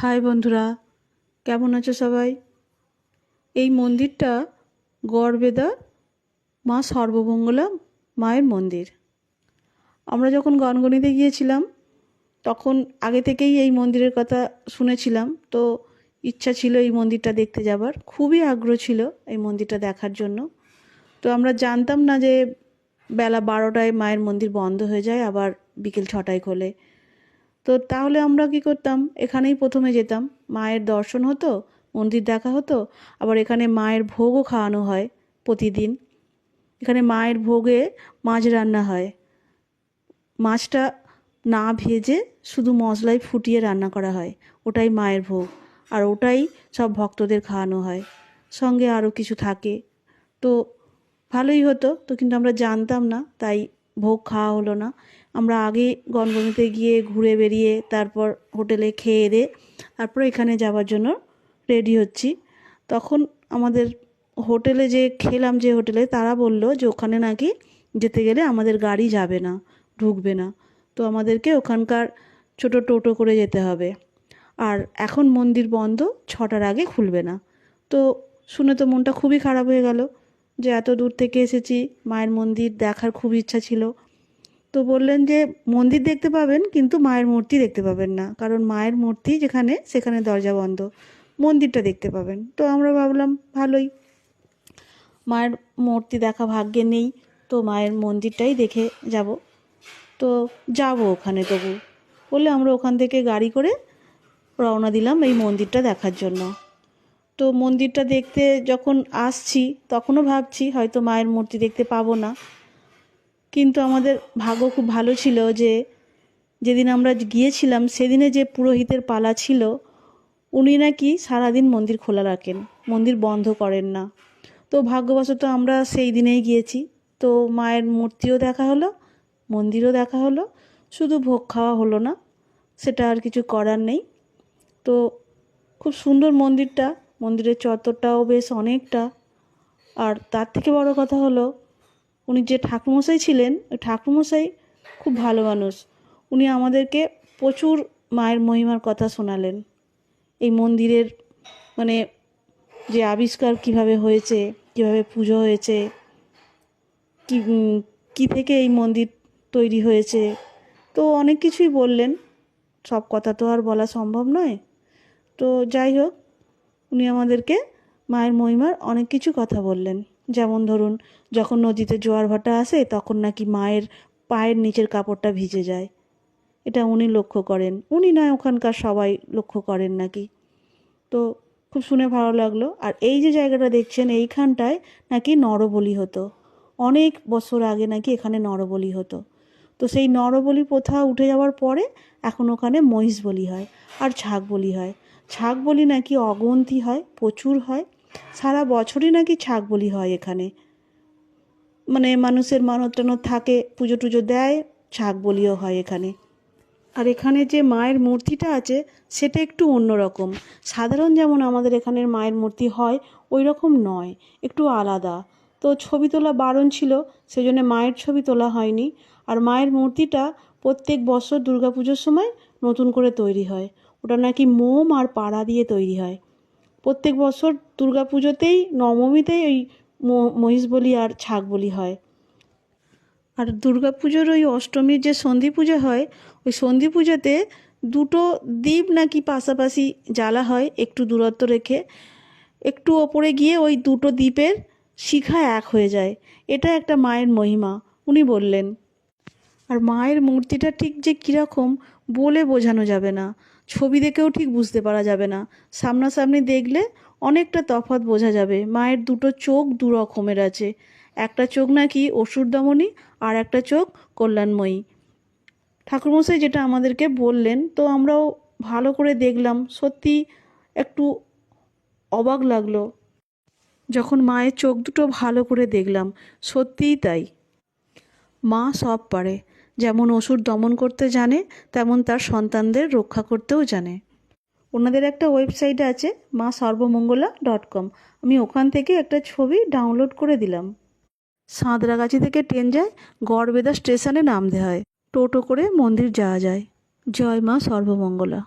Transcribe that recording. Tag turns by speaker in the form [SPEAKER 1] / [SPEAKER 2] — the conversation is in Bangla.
[SPEAKER 1] হাই বন্ধুরা, কেমন আছো সবাই? এই মন্দিরটা গড়বেদা মা সর্বমঙ্গলা মায়ের মন্দির। আমরা যখন গনগনিতে গিয়েছিলাম, তখন আগে থেকেই এই মন্দিরের কথা শুনেছিলাম, তো ইচ্ছা ছিল এই মন্দিরটা দেখতে যাবার। খুবই আগ্রহ ছিল এই মন্দিরটা দেখার জন্য। তো আমরা জানতাম না যে বেলা বারোটায় মায়ের মন্দির বন্ধ হয়ে যায়, আবার বিকেল ছটায় খোলে। তো তাহলে আমরা কি করতাম? এখানেই প্রথমে যেতাম। মায়ের দর্শন হতো, মন্দির দেখা হতো, আবার এখানে মায়ের ভোগও খাওয়ানো হয় প্রতিদিন। এখানে মায়ের ভোগে মাছ রান্না হয়। মাছটা না ভেজে শুধু মশলায় ফুটিয়ে রান্না করা হয়। ওটাই মায়ের ভোগ। আর ওটাই সব ভক্তদের খাওয়ানো হয়। সঙ্গে আরও কিছু থাকে। তো ভালোই হতো। তো কিন্তু আমরা জানতাম না, তাই ভোগ খাওয়া হলো না। আমরা আগে গনগনিতে গিয়ে ঘুরে বেরিয়ে তারপর হোটেলে খেয়ে দিয়ে তারপর এখানে যাওয়ার জন্য রেডি হচ্ছি। তখন আমাদের হোটেলে যে খেলাম যে হোটেলে তারা বলল যে ওখানে নাকি যেতে গেলে আমাদের গাড়ি যাবে না, ঢুকবে না। তো আমাদেরকে ওখানকার ছোট টোটো করে যেতে হবে। আর এখন মন্দির বন্ধ, ছটার আগে খুলবে না। তো শুনে তো মনটা খুবই খারাপ হয়ে গেল যে এত দূর থেকে এসেছি, মায়ের মন্দির দেখার খুব ইচ্ছা ছিল। তো বললেন যে মন্দির দেখতে পাবেন, কিন্তু মায়ের মূর্তি দেখতে পাবেন না। কারণ মায়ের মূর্তি যেখানে, সেখানে দরজা বন্ধ। মন্দিরটা দেখতে পাবেন। তো আমরা ভাবলাম, ভালোই। মায়ের মূর্তি দেখা ভাগ্যে নেই, তো মায়ের মন্দিরটাই দেখে যাব। তো যাব ওখানে তবু। বলে আমরা ওখান থেকে গাড়ি করে রওনা দিলাম এই মন্দিরটা দেখার জন্য। তো মন্দিরটা দেখতে যখন আসছি, তখনও ভাবছি হয়তো মায়ের মূর্তি দেখতে পাবো না। কিন্তু আমাদের ভাগ্য খুব ভালো ছিল যে যেদিন আমরা গিয়েছিলাম, সেদিনে যে পুরোহিতের পালা ছিল, উনি নাকি সারাদিন মন্দির খোলা রাখেন, মন্দির বন্ধ করেন না। তো ভাগ্যবশত আমরা সেই দিনেই গিয়েছি। তো মায়ের মূর্তিও দেখা হলো, মন্দিরও দেখা হলো, শুধু ভোগ খাওয়া হলো না, সেটা আর কিছু করার নেই। তো খুব সুন্দর মন্দিরটা, মন্দিরের চত্বরটাও বেশ অনেকটা। আর তার থেকে বড় কথা হলো উনি যে ঠাকুরমশাই ছিলেন, ওই ঠাকুরমশাই খুব ভালো মানুষ। উনি আমাদেরকে প্রচুর মায়ের মহিমার কথা শোনালেন। এই মন্দিরের মানে যে আবিষ্কার কীভাবে হয়েছে, কীভাবে পুজো হয়েছে, কি কী থেকে এই মন্দির তৈরি হয়েছে, তো অনেক কিছুই বললেন। সব কথা তো আর বলা সম্ভব নয়। তো যাই হোক, উনি আমাদেরকে মায়ের মহিমার অনেক কিছু কথা বললেন। যেমন ধরুন, যখন নদীতে জোয়ার ভাটা আসে, তখন নাকি মায়ের পায়ের নিচের কাপড়টা ভিজে যায়। এটা উনি লক্ষ্য করেন। উনি নয়, ওখানকার সবাই লক্ষ্য করেন নাকি। তো খুব শুনে ভালো লাগল। আর এই যে জায়গাটা দেখছেন, এইখানটায় নাকি নরবলি হতো। অনেক বছর আগে নাকি এখানে নরবলি হতো। তো সেই নরবলি প্রথা উঠে যাওয়ার পরে এখন ওখানে মহিষ বলি হয় আর ছাগ বলি হয়। ছাগ বলি নাকি অগন্তি হয়, প্রচুর হয়। সারা বছরই নাকি ছাগ বলি হয় এখানে। মানে মানুষের মানত টানত থাকে পুজো টুজো দেয় ছাগ বলিও হয় এখানে। আর এখানে যে মায়ের মূর্তিটা আছে, সেটা একটু অন্যরকম। সাধারণ যেমন আমাদের এখানের মায়ের মূর্তি হয় ওই রকম নয়, একটু আলাদা। তো ছবি তোলা বারণ ছিল, সেজন্য মায়ের ছবি তোলা হয়নি। আর মায়ের মূর্তিটা প্রত্যেক বছর দুর্গাপুজোর সময় নতুন করে তৈরি হয়। ওটা নাকি মোম আর পাড়া দিয়ে তৈরি হয়। প্রত্যেক বছর দুর্গাপুজোতেই, নবমীতেই ওই মহিষ বলি আর ছাগ বলি হয়। আর দুর্গাপুজোর ওই অষ্টমীর যে সন্ধি পুজো হয়, ওই সন্ধি পুজোতে দুটো দ্বীপ নাকি পাশাপাশি জ্বালা হয় একটু দূরত্ব রেখে, একটু ওপরে গিয়ে ওই দুটো দ্বীপের শিখা এক হয়ে যায়। এটা একটা মায়ের মহিমা, উনি বললেন। আর মায়ের মূর্তিটা ঠিক যে কীরকম বলে বোঝানো যাবে না, ছবি দেখেও ঠিক বুঝতে পারা যাবে না। সামনাসামনি দেখলে অনেকটা তফাৎ বোঝা যাবে, মায়ের দুটো চোখ দু রকমের আছে, একটা চোখ নাকি অসুর দমনী আর একটা চোখ কল্যাণময়ী। ঠাকুরমশাই যেটা আমাদেরকে বললেন, তো আমরাও ভালো করে দেখলাম, সত্যি একটু অবাক লাগল। যখন মায়ের চোখ দুটো ভালো করে দেখলাম, সত্যিই তাই। মা সব পারে যেমন অসুর দমন করতে জানে, তেমন তার সন্তানদের রক্ষা করতেও জানে। ওনাদের একটা ওয়েবসাইট আছে, মা সর্বমঙ্গলা ডট কম। আমি ওখান থেকে একটা ছবি ডাউনলোড করে দিলাম। সাঁতরাগাছি থেকে ট্রেন যায়, গড়বেদা স্টেশনে নামতে হয়। টোটো করে মন্দির যাওয়া যায়। জয় মা সর্বমঙ্গলা।